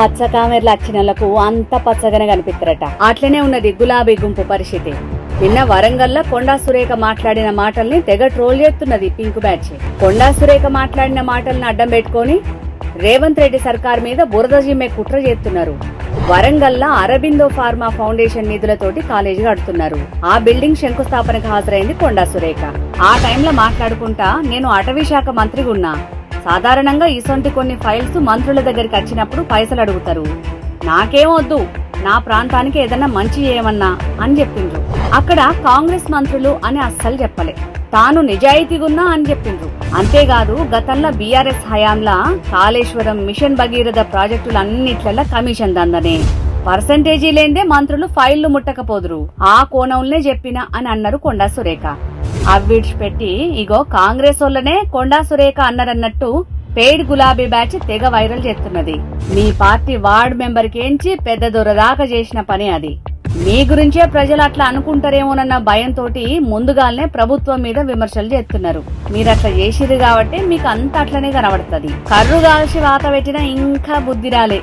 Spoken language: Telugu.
పచ్చ కామెర్లు అంత పచ్చగానే కనిపిస్తారట అట్లనే ఉన్నది గులాబీ గుంపు పరిస్థితి. నిన్న వరంగల్లో కొండా సురేఖ మాట్లాడిన మాటల్ని తెగ ట్రోల్ చేస్తున్నది పింక్ బ్యాచ్. కొండా సురేఖ మాట్లాడిన మాటల్ని అడ్డం పెట్టుకొని రేవంత్ రెడ్డి సర్కార్ మీద బురద జిమ్మే కుట్ర చేస్తున్నారు. వరంగల్లా అరబిందో ఫార్మా ఫౌండేషన్ నిధులతోటి కాలేజీ కడుతున్నారు. ఆ బిల్డింగ్ శంకుస్థాపనకు హాజరైంది కొండా సురేఖ. ఆ టైంలో మాట్లాడుకుంటా నేను అటవీ శాఖ మంత్రిగా ఉన్నా సాధారణంగా ఇసొంటి కొన్ని ఫైల్స్ మంత్రుల దగ్గరికి వచ్చినప్పుడు పైసలు అడుగుతారు. నాకేం వద్దు నా ప్రాంతానికి ఏదైనా మంచి చేయమన్నా అని చెప్పిండ్రు. అక్కడ కాంగ్రెస్ మంత్రులు అని అస్సలు చెప్పలే. తాను నిజాయితీగున్నా అని చెప్పిండ్రు. అంతేకాదు గతంలో బీఆర్ఎస్ హయాంలా కాళేశ్వరం మిషన్ భగీరథ ప్రాజెక్టులన్నిట్లలో కమిషన్ దందనే. పర్సంటేజీ లేందే మంత్రులు ఫైళ్ళు ముట్టకపోదురు. ఆ కోణంలోనే చెప్పిన అని అన్నారు కొండా సురేఖ. అవి విడిచిపెట్టి ఇగో కాంగ్రెస్ వాళ్ళనే కొండా సురేఖ అన్నారన్నట్టు పెయిడ్ గులాబీ బ్యాచ్ తెగ వైరల్ చేస్తున్నది. మీ పార్టీ వార్డ్ మెంబర్ కేంచి పెద్ద దొరదాకా చేసిన పని అది. మీ గురించే ప్రజలు అట్లా అనుకుంటారేమోనన్న భయంతో ముందుగానే ప్రభుత్వం మీద విమర్శలు చేస్తున్నారు. మీరు అట్లా చేసిరు కాబట్టి మీకు అంత అట్లనే కనబడుతుంది. కర్రు కాల్చి వాత పెట్టినా ఇంకా బుద్ధి రాలే.